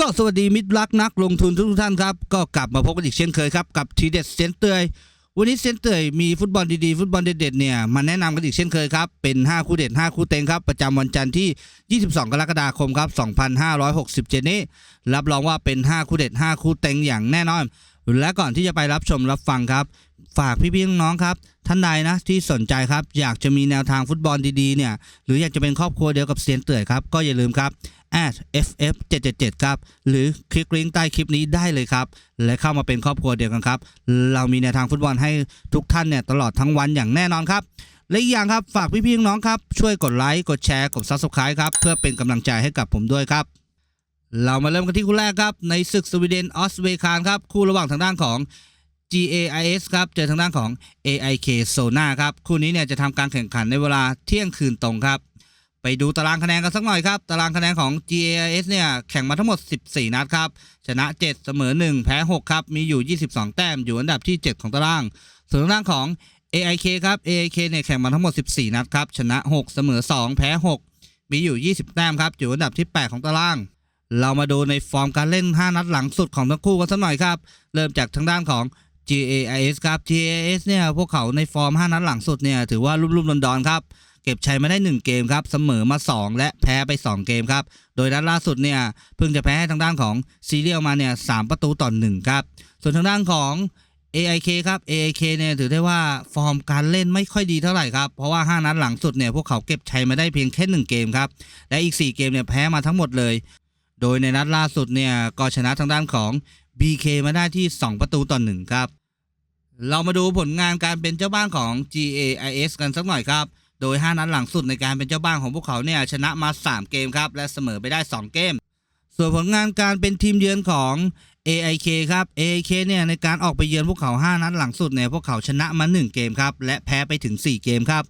ก็สวัสดีมิตรรักนักลงทุนทุกท่านครับ ก็กลับมาพบกันอีกเช่นเคยครับ กับทีเด็ดเซนเตอร์วันนี้เซนเตอร์มีฟุตบอลดีๆ ฟุตบอลเด็ดๆเนี่ยมาแนะนำกันอีกเช่นเคยครับ เป็น 5 คู่เด็ด 5 คู่เต็งครับ ประจำวันจันทร์ที่ 22 กรกฎาคมครับ 2567 นี้ รับรองว่าเป็น 5 คู่เด็ด 5 คู่เต็งอย่างแน่นอน และก่อนที่จะไปรับชมรับฟังครับ ฝากพี่ๆน้องๆครับท่านใดนะที่สนใจครับอยากจะมีแนวทางฟุตบอลดีๆเนี่ยหรืออยากจะเป็นครอบครัวเดียวกับเซียนเตื่อยครับก็อย่าลืมครับ @ff 777 ครับ หรือคลิกลิงก์ใต้คลิปนี้ได้เลยครับ และเข้ามาเป็นครอบครัวเดียวกันครับ เรามีแนวทางฟุตบอลให้ทุกท่านเนี่ยตลอดทั้งวันอย่างแน่นอนครับ และอีกอย่างครับฝากพี่ๆน้องครับ ช่วยกดไลค์ กดแชร์ กด Subscribe ครับ เพื่อเป็นกำลังใจให้กับผมด้วยครับ เรามาเริ่มกันที่คู่แรกครับ ในศึกสวีเดนออสเวคานครับ คู่ระหว่างทางด้านของ GAIS ครับ เจอทางด้านของ AIK Sona ครับ คู่นี้เนี่ยจะทำการแข่งขันในเวลาเที่ยงคืนตรงครับ ไปดูตารางคะแนนกันสักหน่อยครับ ตารางคะแนนของ GAIS เนี่ย แข่งมาทั้งหมด 14 นัดครับ ชนะ 7 เสมอ 1 แพ้ 6 ครับ มีอยู่ 22 แต้ม อยู่อันดับที่ 7 ของตาราง ส่วนทางด้านของ AIK ครับ AIK เนี่ย แข่งมาทั้งหมด 14 นัดครับ ชนะ 6 เสมอ 2 แพ้ 6 มีอยู่ 20 แต้มครับ อยู่อันดับที่ 8 ของตาราง เรามาดูในฟอร์มการเล่น 5 นัดหลังสุดของทั้งคู่กันสักหน่อยครับ เริ่มจากทางด้านของ GAIS ครับ GAIS เนี่ย พวกเขาในฟอร์ม 5 นัดหลังสุดเนี่ย ถือว่ารุ่มๆดอนๆครับ เก็บชัยมาได้ 1 เกมครับเสมอมา 2 และแพ้ไป 2 เกมครับโดยนัดล่าสุดเนี่ยเพิ่งจะแพ้ให้ทางด้านของซีเรียลมาเนี่ยสประตูต่อ1ครับส่วนทางด้านของ AIK ครับ AIK เนี่ยถือได้ว่าฟอร์มการเล่นไม่ค่อยดีเท่าไหร่ครับ เพราะว่า 5 นัดหลังสุดเนี่ยพวกเขาเก็บชัยมาได้เพียงแค่ 1 เกมครับ และอีก 4 เกมเนี่ยแพ้มาทั้งหมดเลย โดยในนัดล่าสุดเนี่ยก็ชนะทางด้านของ BK มาได้ที่ 2 ประตูต่อ1ครับ เรามาดูผลงานการเป็นเจ้าบ้านของ GAIS กันสักหน่อยครับ โดย 5 นัดหลังสุดในการเป็นเจ้าบ้านของพวกเขาเนี่ยชนะมา 3 เกมครับ และเสมอไปได้ 2 เกม ส่วนผลงานการเป็นทีมเยือนของ AIK ครับ AIK เนี่ยในการออกไปเยือนพวกเขา 5 นัดหลังสุดเนี่ยพวกเขาชนะมา 1 เกมครับ และแพ้ไปถึง 4 เกมครับ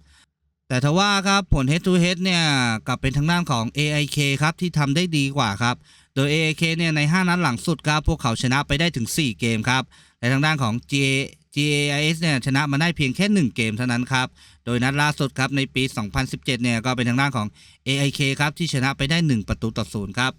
แต่ทว่าครับผล head to head เนี่ยกลับเป็นทางด้านของ AIK ครับที่ทำได้ดีกว่าครับ โดย AIK เนี่ยใน 5 นัดหลังสุดครับพวกเขาชนะไปได้ถึง 4 เกมครับ และทางด้านของ GA GAIS เนี่ยชนะมาได้เพียงแค่ 1 เกมเท่านั้นครับ โดยนัดล่าสุดครับในปี 2017 เนี่ยก็เป็นทางด้านของ AIK ครับที่ชนะไปได้ 1 ประตูต่อศูนย์ครับ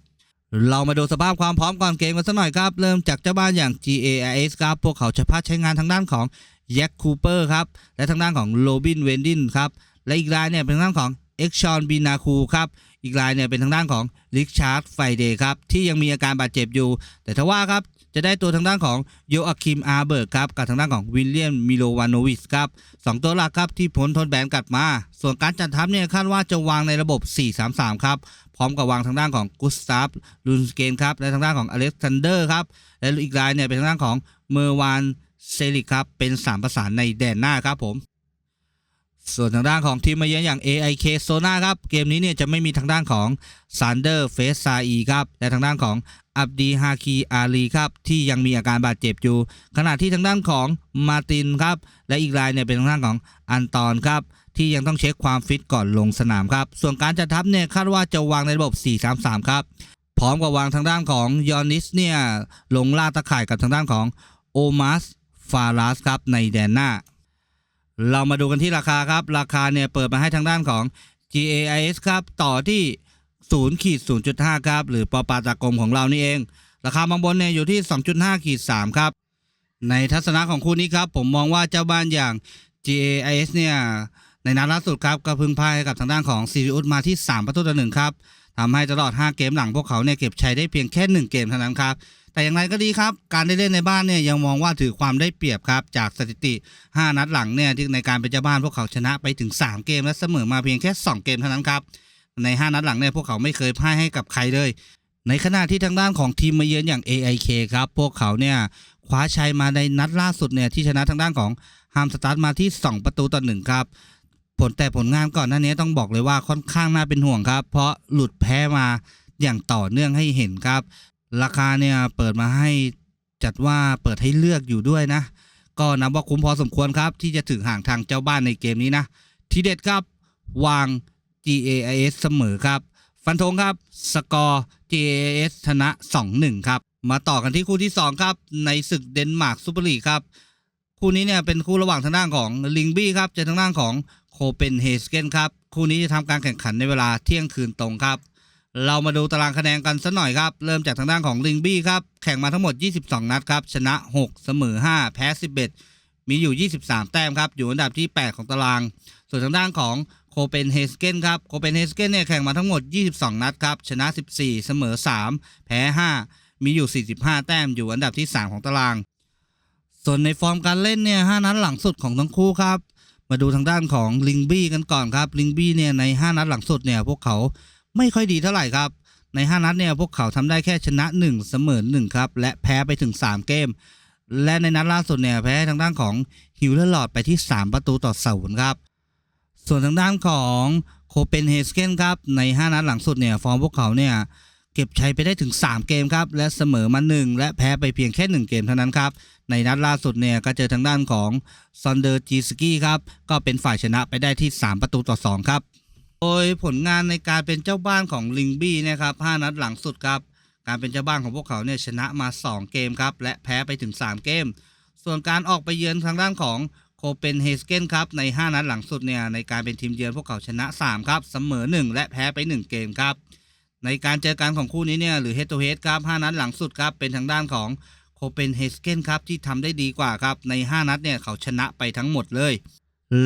เรามาดูสภาพความพร้อมก่อนเกมกันสักหน่อยครับ เริ่มจากเจ้าบ้านอย่าง GAIS ครับ พวกเขาจะพัดใช้งานทางด้านของแย็คคูเปอร์ครับ และทางด้านของโรบินเวนดินครับ และอีกรายเนี่ยเป็นทางด้านของเอ็กชอนบีนาคูครับ อีกรายเนี่ยเป็นทางด้านของริชาร์ดไฟเดย์ครับ ที่ยังมีอาการบาดเจ็บอยู่ แต่ทว่าครับ จะได้ตัวทางด้านของโยอาคิมอาเบิร์กครับกับทางด้านของวิลเลียมมิโลวานวิสครับสองตัวหลักครับที่พ้นทนแบนกลับมา ส่วนการจัดทัพเนี่ยคาดว่าจะวางในระบบ 4-3-3 ครับ พร้อมกับวางทางด้านของกุสตาฟลุนสเกนครับและทางด้านของอเล็กซานเดอร์ครับและอีกรายเนี่ยเป็นทางด้านของเมอร์วานเซลิกครับเป็นสามประสานในแดนหน้าครับผมส่วนทางด้านของทีมมาเยือนอย่าง AIK โซนาครับ เกมนี้เนี่ยจะไม่มีทางด้านของซันเดอร์เฟสซาอีครับ และทางด้านของ อับดีฮาคีอาลีครับที่ยังมีอาการบาดเจ็บอยู่ ขณะที่ทางด้านของมาตินครับและอีกรายเนี่ยเป็นทางด้านของอันตอนครับที่ยังต้องเช็คความฟิตก่อนลงสนามครับส่วนการจัดทัพเนี่ยคาดว่าจะวางในระบบ 4-3-3 ครับพร้อมกับวางทางด้านของยอนิสเนี่ยลงล่าตะข่ายกับทางด้านของโอมัสฟารัสครับในแดนหน้า เรามาดูกันที่ราคาครับ ราคาเนี่ยเปิดมาให้ทางด้านของ GAIS ครับ ต่อที่ 0ขีด0.5 ครับ หรือปอปาตากลมของเรานี่เอง ราคาบางบนเนี่ยอยู่ที่ 2.5ขีด3ครับ ในทัศนะของคู่นี้ครับ ผมมองว่าเจ้าบ้านอย่าง GAIS เนี่ยในนัดล่าสุดครับก็พึ่งพ่ายกับทางด้านของซีริอุสมาที่ 3 ประตูต่อหนึ่งครับทำให้ตลอด 5 เกมหลังพวกเขาเนี่ยเก็บชัยได้เพียงแค่ 1 เกมเท่านั้นครับ แต่อย่างไรก็ดีครับ การได้เล่นในบ้านเนี่ยยังมองว่าถือความได้เปรียบครับ จากสถิติ 5 นัดหลังเนี่ยที่ในการเป็นเจ้าบ้านพวกเขาชนะไปถึง 3 เกมและเสมอมาเพียงแค่ 2 เกมเท่านั้นครับ ใน 5 นัดหลังเนี่ยพวกเขาไม่เคยพ่ายให้กับใครเลย ในขณะที่ทางด้านของทีมมาเยือนอย่าง AIK ครับ พวกเขาเนี่ยคว้าชัยมาในนัดล่าสุดเนี่ยที่ชนะทางด้านของฮามสตาร์ทมาที่ 2 ประตูต่อหนึ่งครับ ผลแต่ผลงานก่อนหน้านี้ต้องบอกเลยว่าค่อนข้างน่าเป็นห่วงครับ เพราะหลุดแพ้มาอย่างต่อเนื่องให้เห็นครับ ราคาเนี่ยเปิดมาให้จัดว่าเปิดให้เลือกอยู่ด้วยนะ ก็นับว่าคุ้มพอสมควรครับ ที่จะถึงห่างทางเจ้าบ้านในเกมนี้นะ ทีเด็ดครับวาง GAIS เสมอครับ ฟันธงครับสกอร์ GAS ชนะ 2-1 ครับ มาต่อกันที่คู่ที่ 2 ครับ ในศึกเดนมาร์กซูเปอร์ลีกครับ คู่นี้เนี่ยเป็นคู่ระหว่างทางด้านของลิงบี้ครับเจอทางด้านของโคเปนเฮสเกนครับ คู่นี้จะทำการแข่งขันในเวลาเที่ยงคืนตรงครับ เรามาดูตารางคะแนนกันสักหน่อยครับ เริ่มจากทางด้านของลิงบี้ครับ แข่งมาทั้งหมด 22 นัดครับ ชนะ 6 เสมอ 5 แพ้ 11 มีอยู่ 23 แต้มครับ อยู่อันดับที่ 8 ของตาราง ส่วนทางด้านของ โคเปนเฮสเกนครับโคเปนเฮสเกนเนี่ยแข่งมาทั้งหมด 22 นัดครับ ชนะ 14 เสมอ 3 แพ้ 5 มีอยู่ 45 แต้มอยู่อันดับที่ 3 ของตาราง ส่วนในฟอร์มการเล่นเนี่ย5นัดหลังสุดของทั้งคู่ครับ มาดูทางด้านของลิงบี้กันก่อนครับลิงบี้เนี่ยใน 5 นัดหลังสุดเนี่ยพวกเขาไม่ค่อยดีเท่าไหร่ครับใน 5 นัดเนี่ยพวกเขาทำได้แค่ชนะ 1 เสมอ1ครับและแพ้ไปถึง 3 เกม และในนัดล่าสุดเนี่ยแพ้ทางด้านของฮิวเลอร์ลอดไปที่ 3 ประตูต่อศูนย์ครับ ส่วนทางด้านของโคเปนเฮสเกนครับ ใน 5 นัดหลังสุดเนี่ย ฟอร์มพวกเขาเนี่ย เก็บชัยไปได้ถึง 3 เกมครับ และเสมอมา 1 และแพ้ไปเพียงแค่ 1 เกมเท่านั้นครับ ในนัดล่าสุดเนี่ย ก็เจอทางด้านของซอนเดอร์จีสกี้ครับ ก็เป็นฝ่ายชนะไปได้ที่ 3 ประตูต่อ 2 ครับ โดยผลงานในการเป็นเจ้าบ้านของลิงบี้นะครับ 5 นัดหลังสุดครับ การเป็นเจ้าบ้านของพวกเขาเนี่ยชนะมา 2 เกมครับและแพ้ไปถึง 3 เกม ส่วนการออกไปเยือนทางด้านของ คเปนเฮสเกนครับใน 5 นัดหลังสุดเนี่ยในการเป็นทีมเยือนพวกเขาชนะ 3 ครับเสมอ 1 และแพ้ไป 1 เกมครับในการเจอกันของคู่นี้เนี่ยหรือ head to head ครับ 5 นัดหลังสุดครับเป็นทางด้านของโคเปนเฮสเกนครับที่ทำได้ดีกว่าครับใน 5 นัดเนี่ยเขาชนะไปทั้งหมดเลย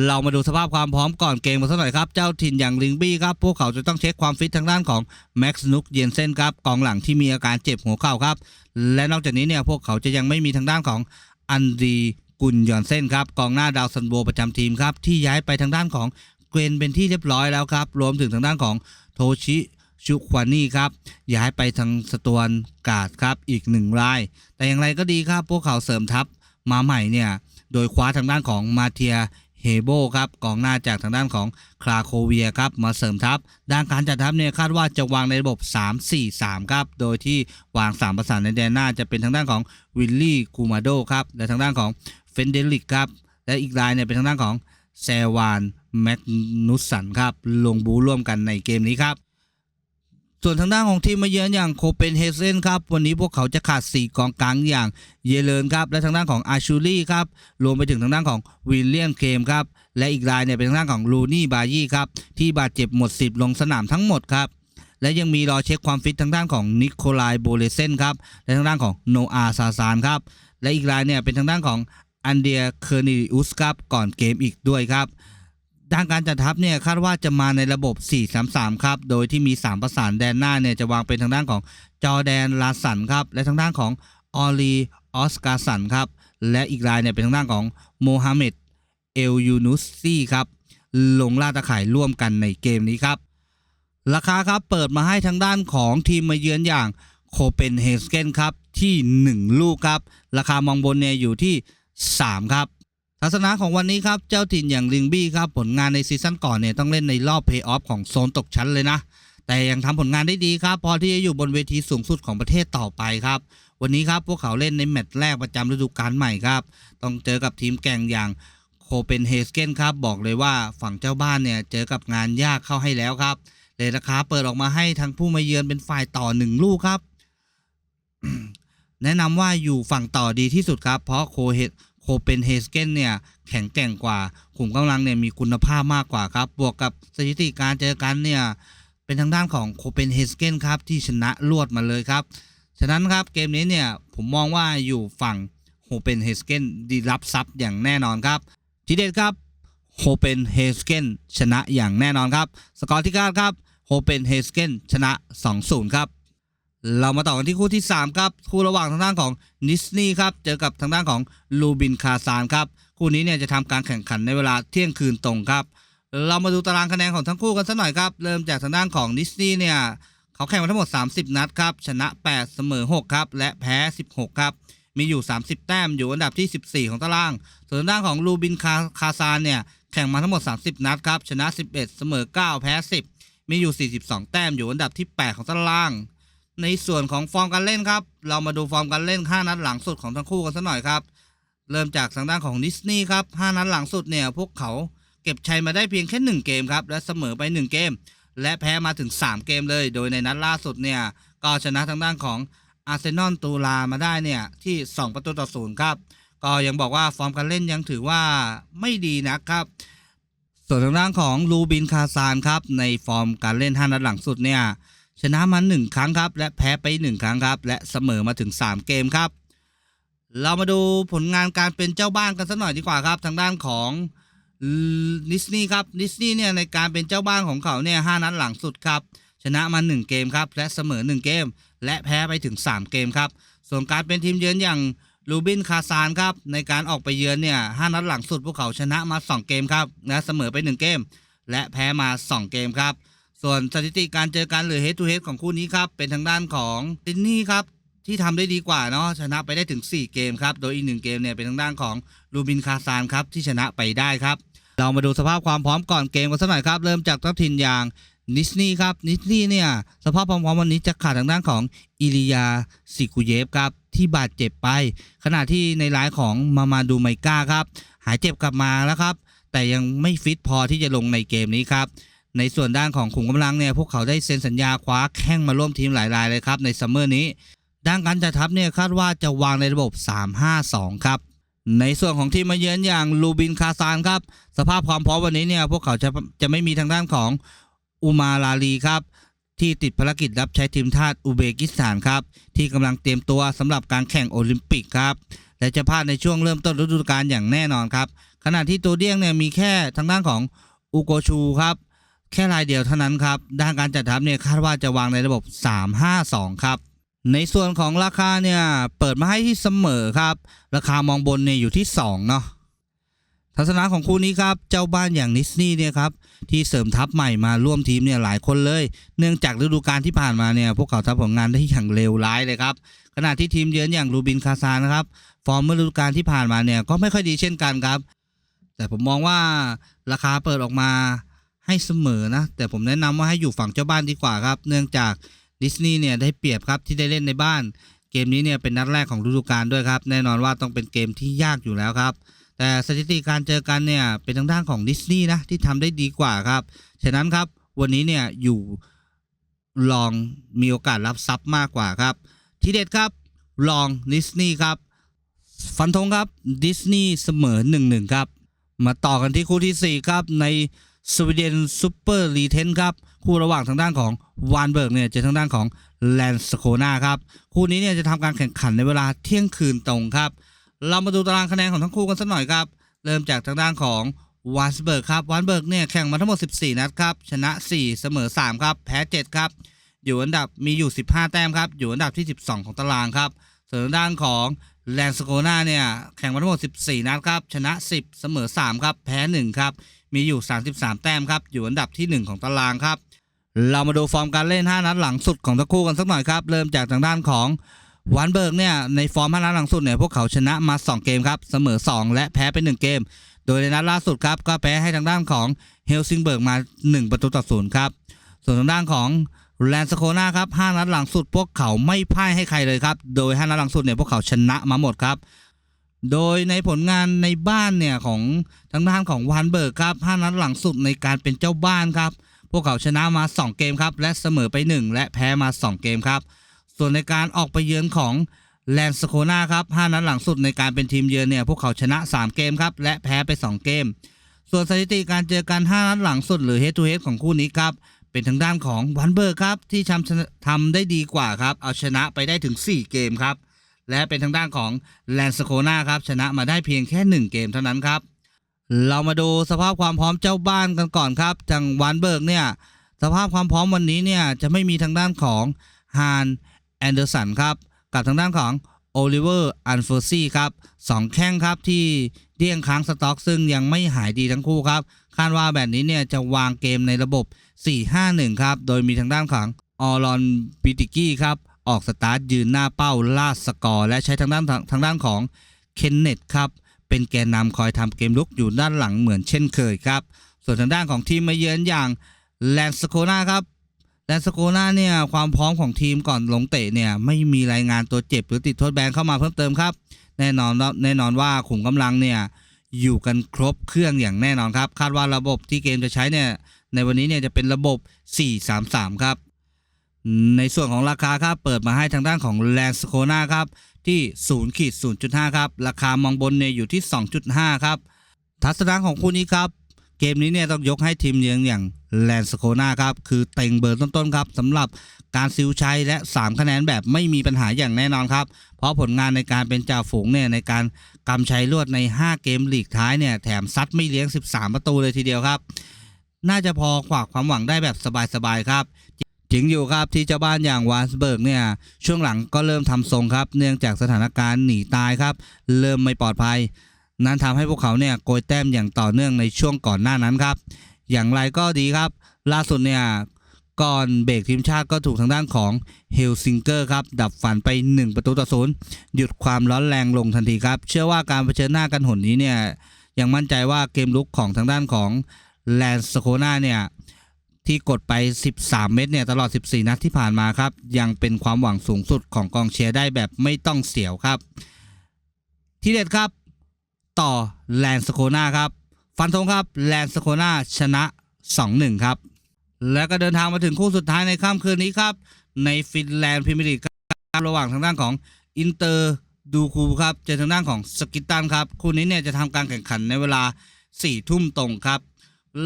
เรามาดูสภาพความพร้อมก่อนเกมกันสักหน่อยครับ เจ้าถิ่นอย่างลิงบี้ครับพวกเขาจะต้องเช็คความฟิตทางด้านของแม็กซ์นุกเยนเซนครับกองหลังที่มีอาการเจ็บหัวเข่าครับและนอกจากนี้เนี่ยพวกเขาจะยังไม่มีทางด้านของอันดี กุนยอนเซนครับกองหน้าดาวซันโบประจำทีมครับที่ย้ายไปทางด้านของเกรนเป็นที่เรียบร้อยแล้วครับ รวมถึงทางด้านของโทชิชุควานี่ครับย้ายไปทางสตวนกาดครับอีกหนึ่งราย แต่อย่างไรก็ดีครับ พวกเขาเสริมทัพมาใหม่เนี่ยโดยคว้าทางด้านของมาเทียเฮโบครับกองหน้าจากทางด้านของคลาโคเวียครับมาเสริมทัพ ด้านการจัดทัพเนี่ยคาดว่าจะวางในระบบ 3-4-3 ครับ โดยที่วาง 3 ประสานในแดนหน้าจะเป็นทางด้านของวิลลี่คูมาโดครับและทางด้านของ นเดลิกครับ และอีกรายเนี่ยเป็นทางด้านของแซวานแมกนุสสันครับ ลงบูร่วมกันในเกมนี้ครับ ส่วนทางด้านของทีมมาเยือนอย่างโคเปนเฮเซนครับ วันนี้พวกเขาจะขาด 4 กองกลางอย่างเยเลนครับ และทางด้านของอาชูลี่ครับ รวมไปถึงทางด้านของวิลเลียมเคมครับ และอีกรายเนี่ยเป็นทางด้านของลูนี่บายี่ครับ ที่บาดเจ็บหมด 10 ลงสนามทั้งหมดครับและยังมีรอเช็คความฟิตทางด้านของนิโคลายโบเลเซนครับ และทางด้านของโนอาซาซานครับ และอีกรายเนี่ยเป็นทางด้านของ อันเดียเคอร์นิอุสครับก่อนเกมอีกด้วยครับด้านการจัดทัพเนี่ยคาดว่าจะมาในระบบ 4-3-3 ครับ โดยที่มี 3 ประสานแดนหน้าเนี่ยจะวางเป็นทางด้านของจอแดนลาสันครับ และทางด้านของออลีออสกาสันครับ และอีกรายเนี่ยเป็นทางด้านของโมฮัมเหม็ดเอลยูนุสซี่ครับ ลงล่าตะข่ายร่วมกันในเกมนี้ครับ ราคาครับเปิดมาให้ทางด้านของทีมมาเยือนอย่างโคเปนเฮสเกนครับที่ 1 ลูกครับ ราคามองบนเนี่ยอยู่ที่ 3 ครับ ทัศนะของวันนี้ครับเจ้าถิ่นอย่างลิงบี้ครับผลงานในซีซั่นก่อนเนี่ยต้องเล่นในรอบเพย์ออฟของโซนตกชั้นเลยนะ แต่ยังทำผลงานได้ดีครับ พอที่จะอยู่บนเวทีสูงสุดของประเทศต่อไปครับ วันนี้ครับพวกเขาเล่นในแมตช์แรกประจำฤดูกาลใหม่ครับ ต้องเจอกับทีมแก่งอย่างโคเปนเฮสเกนครับบอกเลยว่าฝั่งเจ้าบ้านเนี่ยเจอกับงานยากเข้าให้แล้วครับเลยราคาเปิดออกมาให้ทั้งผู้มาเยือนเป็นฝ่ายต่อหนึ่งลูกครับ แนะนำว่าอยู่ฝั่งต่อดีที่สุดครับ เพราะโคเฮ เปนเฮสเกนเนี่ยแข็งแกร่งกว่าขุมกำลังเนี่ยมีคุณภาพมากกว่าครับ บวกกับสถิติการเจอกันเนี่ยเป็นทางด้านของโคเปนเฮสเกนครับที่ชนะรวดมาเลยครับ ฉะนั้นครับเกมนี้เนี่ยผมมองว่าอยู่ฝั่งโคเปนเฮสเกนดีรับทรัพย์อย่างแน่นอนครับทีเด็ดครับโฮเปนเฮสเกนชนะอย่างแน่นอนครับ สกอร์ที่9ครับโฮเปนเฮสเกนชนะ 2-0 ครับ เรามาต่อกันที่คู่ที่ 3 ครับ คู่ระหว่างทางด้านของนิสนีครับ เจอกับทางด้านของลูบินคาซานครับ คู่นี้เนี่ยจะทำการแข่งขันในเวลาเที่ยงคืนตรงครับ เรามาดูตารางคะแนนของทั้งคู่กันสักหน่อยครับ เริ่มจากทางด้านของนิสนีเนี่ยเขาแข่งมาทั้งหมด 30 นัดครับ ชนะ 8 เสมอ 6 ครับ และแพ้ 16 ครับ มีอยู่ 30 แต้มอยู่อันดับที่ 14 ของตาราง ส่วนทางด้านของลูบินคาคาซานเนี่ยแข่งมาทั้งหมด 30 นัดครับ ชนะ 11 เสมอ 9 แพ้ 10 มีอยู่ 42 แต้มอยู่อันดับที่ 8 ของตาราง ในส่วนของฟอร์มการเล่นครับ เรามาดูฟอร์มการเล่น 5 นัดหลังสุดของทั้งคู่กันสักหน่อยครับ เริ่มจากทางด้านของดิสนีย์ครับ 5 นัดหลังสุดเนี่ยพวกเขาเก็บชัยมาได้เพียงแค่ 1 เกมครับ และเสมอไป 1 เกม และแพ้มาถึง 3 เกมเลย โดยในนัดล่าสุดเนี่ยก็ชนะทางด้านของอาร์เซนอลตูลามาได้เนี่ยที่ 2 ประตูต่อศูนย์ครับ ก็ยังบอกว่าฟอร์มการเล่นยังถือว่าไม่ดีนะครับ ส่วนทางด้านของลูบินคาซานครับในฟอร์มการเล่น 5 นัดหลังสุดเนี่ย ชนะมาหนึ่งครั้งครับ และแพ้ไปหนึ่งครั้งครับ และเสมอมาถึง 3 เกมครับ เรามาดูผลงานการเป็นเจ้าบ้านกันสักหน่อยดีกว่าครับ ทางด้านของนิสนีครับนิสนีเนี่ยในการเป็นเจ้าบ้านของเขาเนี่ยห้านัดหลังสุดครับ ชนะมา 1 เกมครับ และเสมอ 1 เกม และแพ้ไปถึง 3 เกมครับ ส่วนการเป็นทีมเยือนอย่างลูบินคาซานครับในการออกไปเยือนเนี่ยห้านัดหลังสุดพวกเขาชนะมา 2 เกมครับและเสมอไป 1 เกม และแพ้มา 2 เกมครับ ส่วนสถิติการเจอกันหรือ head to head ของคู่นี้ครับ เป็นทางด้านของตินนี่ครับ ที่ทำได้ดีกว่าเนาะชนะไปได้ถึง 4 เกมครับ โดยอีกหนึ่งเกมเนี่ยเป็นทางด้านของลูบินคาซานครับ ที่ชนะไปได้ครับ เรามาดูสภาพความพร้อมก่อนเกมกันสักหน่อยครับ เริ่มจากทัพทินอย่างนิสนีครับนิสนีเนี่ยสภาพความพร้อมวันนี้จะขาดทางด้านของอิริยาซิกุเยฟครับที่บาดเจ็บไป ขณะที่ในรายของมามาดูไมก้าครับหายเจ็บกลับมาแล้วครับแต่ยังไม่ฟิตพอที่จะลงในเกมนี้ครับ ในส่วนด้านของขุมกำลังเนี่ยพวกเขาได้เซ็นสัญญาคว้าแข้งมาร่วมทีมหลายรายเลยครับในซัมเมอร์นี้ ด้านการจัดทัพเนี่ยคาดว่าจะวางในระบบ 3-5-2 ครับ ในส่วนของทีมมาเยือนอย่างลูบินคาซานครับสภาพความพร้อมวันนี้เนี่ยพวกเขาจะจะไม่มีทางด้านของอุมาลาลีครับที่ติดภารกิจรับใช้ทีมชาติอุเบกิสถานครับที่กำลังเตรียมตัวสำหรับการแข่งโอลิมปิกครับและจะพลาดในช่วงเริ่มต้นฤดูกาลอย่างแน่นอนครับขณะที่ตัวเดี้ยงเนี่ยมีแค่ทางด้านของอุโกชูครับ แค่รายเดียวเท่านั้นครับด้านการจัดทัพเนี่ยคาดว่าจะวางในระบบ 3-5-2 ครับ ในส่วนของราคาเนี่ยเปิดมาให้ที่เสมอครับ ราคามองบนเนี่ยอยู่ที่ 2 เนาะทัศนะของคู่นี้ครับ เจ้าบ้านอย่างนิสนี่เนี่ยครับ ที่เสริมทัพใหม่มาร่วมทีมเนี่ยหลายคนเลย เนื่องจากฤดูกาลที่ผ่านมาเนี่ยพวกเขาทำผลงานได้อย่างเลวร้ายเลยครับขณะที่ทีมเยือนอย่างรูบินคาซานนะครับ ฟอร์มเมื่อฤดูกาลที่ผ่านมาเนี่ยก็ไม่ค่อยดีเช่นกันครับ แต่ผมมองว่าราคาเปิดออกมา ให้เสมอนะ แต่ผมแนะนำว่าให้อยู่ฝั่งเจ้าบ้านดีกว่าครับ เนื่องจากดิสนีย์เนี่ยได้เปรียบครับที่ได้เล่นในบ้าน เกมนี้เนี่ยเป็นนัดแรกของฤดูกาลด้วยครับ แน่นอนว่าต้องเป็นเกมที่ยากอยู่แล้วครับ แต่สถิติการเจอกันเนี่ยเป็นทางด้านของดิสนีย์นะที่ทำได้ดีกว่าครับ ฉะนั้นครับวันนี้เนี่ยอยู่ลองมีโอกาสรับทรัพย์มากกว่าครับ ทีเด็ดครับลองดิสนีย์ครับ ฟันธงครับดิสนีย์เสมอ1-1ครับ มาต่อกันที่คู่ที่ 4 ครับใน สวีเดนซูเปอร์ลีเทนครับ คู่ระหว่างทางด้านของวานเบิร์กเนี่ยเจะทางด้านของแลนสโคนาครับ คู่นี้เนี่ยจะทำการแข่งขันในเวลาเที่ยงคืนตรงครับ เรามาดูตารางคะแนนของทั้งคู่กันสักหน่อยครับ เริ่มจากทางด้านของวานเบิร์กครับวานเบิร์กเนี่ยแข่งมาทั้งหมด 14 นัดครับ ชนะ 4 เสมอ 3 ครับ แพ้ 7 ครับ อยู่อันดับมีอยู่ 15 แต้มครับ อยู่อันดับที่ 12 ของตารางครับส่วนทางด้านของ แลนสโคนาเนี่ย แข่งมาทั้งหมด 14 นัดครับ ชนะ 10 เสมอ 3 ครับ แพ้ 1 ครับ มีอยู่ 33 แต้มครับ อยู่อันดับที่ 1 ของตารางครับ เรามาดูฟอร์มการเล่น 5 นัดหลังสุดของทั้งคู่กันสักหน่อยครับ เริ่มจากทางด้านของวันเบิร์กเนี่ย ในฟอร์ม 5 นัดหลังสุดเนี่ย พวกเขาชนะมา 2 เกมครับ เสมอ 2 และแพ้ไป 1 เกม โดยในนัดล่าสุดครับ ก็แพ้ให้ทางด้านของเฮลซิงเบิร์กมา 1 ประตูต่อศูนย์ครับ ส่วนทางด้านของ แลนสโคนาครับ5นัดหลังสุดพวกเขาไม่พ่ายให้ใครเลยครับ โดย 5 นัดหลังสุดเนี่ยพวกเขาชนะมาหมดครับ โดยในผลงานในบ้านเนี่ยของทางด้านของวานเบิร์กครับ5นัดหลังสุดในการเป็นเจ้าบ้านครับ พวกเขาชนะมา 2 เกมครับ และเสมอไป 1 และแพ้มา 2 เกมครับ ส่วนในการออกไปเยือนของแลนสโคนาครับ5นัดหลังสุดในการเป็นทีมเยือนเนี่ยพวกเขาชนะ 3 เกมครับและแพ้ไป 2 เกม ส่วนสถิติการเจอกัน 5 นัดหลังสุดหรือ head to head ของคู่นี้ครับ เป็นทางด้านของวันเบิร์กครับที่ทำชนะทำได้ดีกว่าครับ เอาชนะไปได้ถึง 4 เกมครับ และเป็นทางด้านของแลนสโคนาครับชนะมาได้เพียงแค่ 1 เกมเท่านั้นครับ เรามาดูสภาพความพร้อมเจ้าบ้านกันก่อนครับทางวันเบิร์กเนี่ยสภาพความพร้อมวันนี้เนี่ยจะไม่มีทางด้านของฮานแอนเดอร์สันครับกับทางด้านของโอลิเวอร์อันเฟอร์ซี่ครับสองแข้งครับที่เดี้ยงค้างสต็อกซึ่งยังไม่หายดีทั้งคู่ครับ คาดว่าแบบนี้เนี่ยจะวางเกมในระบบ 4-5-1 ครับ โดยมีทางด้านของออรอนบิติกี้ครับ ออกสตาร์ทยืนหน้าเป้าลาดสกอร์ และใช้ทางด้านทางด้านของเคนเนตครับเป็นแกนนำคอยทำเกมลุกอยู่ด้านหลังเหมือนเช่นเคยครับ ส่วนทางด้านของทีมมาเยือนอย่างแลนสโคนาครับแลนสโคนาเนี่ยความพร้อมของทีมก่อนลงเตะเนี่ยไม่มีรายงานตัวเจ็บหรือติดโทษแบนเข้ามาเพิ่มเติมครับ แน่นอนแน่นอนว่าขุมกำลังเนี่ย อยู่กันครบเครื่องอย่างแน่นอนครับ คาดว่าระบบที่เกมจะใช้เนี่ยในวันนี้เนี่ยจะเป็นระบบ 4-3-3 ครับ ในส่วนของราคาครับเปิดมาให้ทางด้านของแลนสโคนาครับที่0ขีด0.5 ครับ ราคามองบนเนี่ยอยู่ที่ 2.5 ครับ ทัศนะของคู่นี้ครับ เกมนี้เนี่ยต้องยกให้ทีมเยือนอย่างแลนสโคนาครับ คือเต็งเบอร์ต้นๆครับสำหรับ การซิวชัยและ 3 คะแนนแบบไม่มีปัญหาอย่างแน่นอนครับ เพราะผลงานในการเป็นจ่าฝูงเนี่ยในการกำชัยรวดใน 5 เกมลีกท้ายเนี่ยแถมซัดไม่เลี้ยง 13 ประตูเลยทีเดียวครับ น่าจะพอขวากความหวังได้แบบสบายๆครับจริงอยู่ครับที่เจ้าบ้านอย่างวานสเบิร์กเนี่ยช่วงหลังก็เริ่มทำทรงครับ เนื่องจากสถานการณ์หนีตายครับ เริ่มไม่ปลอดภัย นั้นทำให้พวกเขาเนี่ยโกยแต้มอย่างต่อเนื่องในช่วงก่อนหน้านั้นครับ อย่างไรก็ดีครับ ล่าสุดเนี่ย ก่อนเบรกทีมชาติก็ถูกทางด้านของเฮลซิงเกอร์ครับ ดับฝันไป 1 ประตูต่อศูนย์หยุดความร้อนแรงลงทันทีครับ เชื่อว่าการเผชิญหน้ากันหนนี้เนี่ย ยังมั่นใจว่าเกมลุกของทางด้านของแลนสโคนาเนี่ยที่กดไป 13 เม็ดเนี่ยตลอด 14 นัดที่ผ่านมาครับ ยังเป็นความหวังสูงสุดของกองเชียร์ได้แบบไม่ต้องเสียวครับ ที่เด็ดครับ ต่อแลนสโคนาครับ ฟันธงครับแลนสโคนาชนะ 2-1 ครับ แล้วก็เดินทางมาถึงคู่สุดท้ายในค่ำคืนนี้ครับ ในฟินแลนด์พรีเมียร์ลีกครับระหว่างทางด้านของอินเตอร์ดูคูครับเจอทางด้านของสกิตตันครับคู่นี้เนี่ยจะทำการแข่งขันในเวลา4ทุ่มตรงครับ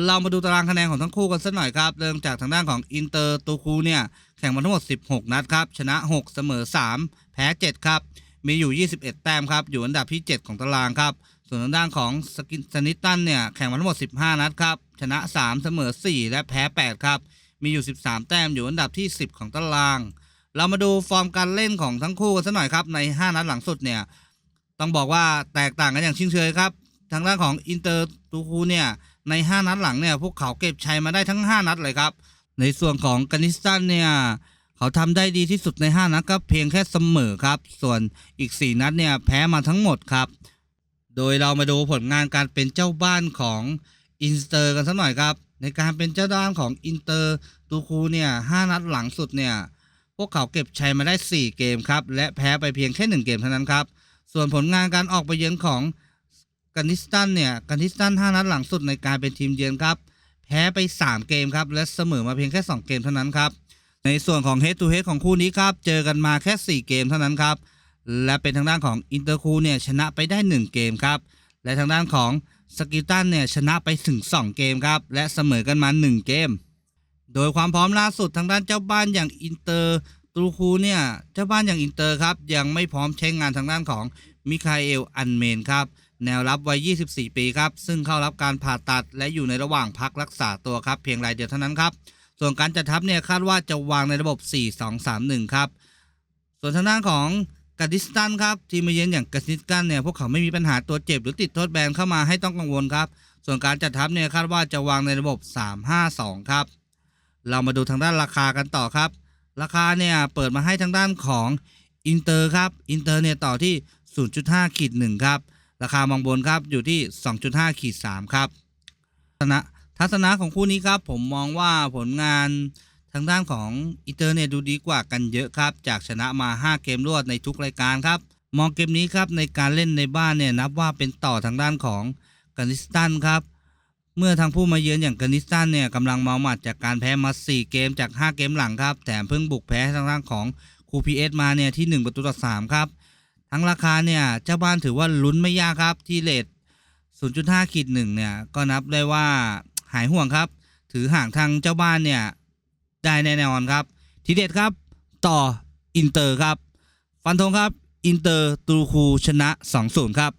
เรามาดูตารางคะแนนของทั้งคู่กันสักหน่อยครับ เริ่มจากทางด้านของอินเตอร์ตูคูเนี่ยแข่งมาทั้งหมด 16 นัดครับ ชนะ 6 เสมอ 3 แพ้ 7 ครับ มีอยู่ 21 แต้มครับ อยู่อันดับที่ 7 ของตารางครับ ส่วนทางด้านของสกินสนิตตันเนี่ยแข่งมาทั้งหมด 15 นัดครับ ชนะ 3 เสมอ 4 และแพ้ 8 ครับ มีอยู่ 13 แต้มอยู่อันดับที่ 10 ของตาราง เรามาดูฟอร์มการเล่นของทั้งคู่กันสักหน่อยครับ ใน 5 นัดหลังสุดเนี่ยต้องบอกว่าแตกต่างกันอย่างชิงเชยครับ ทางด้านของอินเตอร์ตูคูเนี่ยใน 5 นัดหลังเนี่ยพวกเขาเก็บชัยมาได้ทั้ง 5 นัดเลยครับ ในส่วนของกานิสตันเนี่ยเขาทำได้ดีที่สุดใน 5 นัดก็เพียงแค่เสมอครับ ส่วนอีก 4 นัดเนี่ยแพ้มาทั้งหมดครับ โดยเรามาดูผลงานการเป็นเจ้าบ้านของอินเตอร์กันสักหน่อยครับ ในการเป็นเจ้าบ้านของอินเตอร์ตูคูเนี่ย5นัดหลังสุดเนี่ยพวกเขาเก็บชัยมาได้ 4 เกมครับ และแพ้ไปเพียงแค่ 1 เกมเท่านั้นครับ ส่วนผลงานการออกไปเยือนของกานิสตันเนี่ยกานิสตัน5นัดหลังสุดในการเป็นทีมเยือนครับ แพ้ไป 3 เกมครับ และเสมอมาเพียงแค่ 2 เกมเท่านั้นครับ ในส่วนของ Head to Head ของคู่นี้ครับ เจอกันมาแค่ 4 เกมเท่านั้นครับ และเป็นทางด้านของอินเตอร์คูเนี่ยชนะไปได้ 1 เกมครับ และทางด้านของสกิลตันเนี่ยชนะไปถึง 2 เกมครับ และเสมอกันมา 1 เกม โดยความพร้อมล่าสุดทางด้านเจ้าบ้านอย่างอินเตอร์ตูคูเนี่ยเจ้าบ้านอย่างอินเตอร์ครับ ยังไม่พร้อมใช้งานทางด้านของมิคาเอลอันเมนครับ แนวรับวัย 24 ปีครับ ซึ่งเข้ารับการผ่าตัดและอยู่ในระหว่างพักรักษาตัวครับ เพียงรายเดียวเท่านั้นครับ ส่วนการจัดทัพเนี่ยคาดว่าจะวางในระบบ 4-2-3-1 ครับ ส่วนทางด้านของ กาดิสตันครับทีมเยือนอย่างกาดิสตันเนี่ยพวกเขาไม่มีปัญหาตัวเจ็บหรือติดโทษแบนเข้ามาให้ต้องกังวลครับ ส่วนการจัดทัพเนี่ยคาดว่าจะวางในระบบ 3-5-2 ครับ เรามาดูทางด้านราคากันต่อครับ ราคาเนี่ยเปิดมาให้ทางด้านของอินเตอร์ครับอินเตอร์เนี่ยต่อที่ 0.5ขีด1ครับราคามองบนครับอยู่ที่ 2.5ขีด3ครับทัศนะทัศนะของคู่นี้ครับผมมองว่าผลงาน ทางด้านของอินเตอร์เนี่ยดูดีกว่ากันเยอะครับ จากชนะมา 5 เกมรวดในทุกรายการครับ มองเกมนี้ครับในการเล่นในบ้านเนี่ยนับว่าเป็นต่อทางด้านของกานิสตันครับเมื่อทางผู้มาเยือนอย่างกานิสตันเนี่ยกำลังเมาหมัดจากการแพ้มา 4 เกมจาก 5 เกมหลังครับ แถมเพิ่งบุกแพ้ทางด้านของคูพีเอสมาเนี่ยที่ 1 ประตูต่อ3ครับ ทั้งราคาเนี่ยเจ้าบ้านถือว่าลุ้นไม่ยากครับที่เลท0.5ขีด1เนี่ยก็นับได้ว่าหายห่วงครับ ถือห่างทางเจ้าบ้านเนี่ย ได้แน่นอนครับ ทีเด็ดครับ ต่ออินเตอร์ครับ ฟันธงครับ อินเตอร์ตูคูชนะ 2-0 ครับ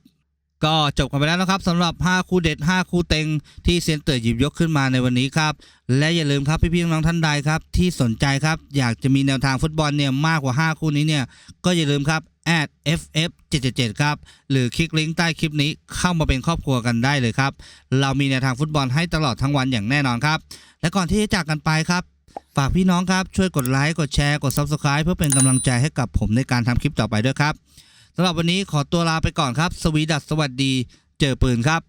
ก็จบกันไปแล้วนะครับสำหรับ 5 คู่เด็ด 5 คู่เต็ง ที่เซนเตอร์หยิบยกขึ้นมาในวันนี้ครับ และอย่าลืมครับพี่ๆน้องท่านใดครับ ที่สนใจครับ อยากจะมีแนวทางฟุตบอลเนี่ยมากกว่า 5 คู่นี้เนี่ยก็อย่าลืมครับ @ff 777ครับ หรือคลิกลิงก์ใต้คลิปนี้เข้ามาเป็นครอบครัวกันได้เลยครับ เรามีแนวทางฟุตบอลให้ตลอดทั้งวันอย่างแน่นอนครับ และก่อนที่จะจากกันไปครับ ฝากพี่น้องครับช่วยกดไลค์กดแชร์กด Subscribe เพื่อเป็นกำลังใจให้กับผมในการทำคลิปต่อไปด้วยครับสำหรับวันนี้ขอตัวลาไปก่อนครับ สวีดัสสวัสดี เจอปืนครับ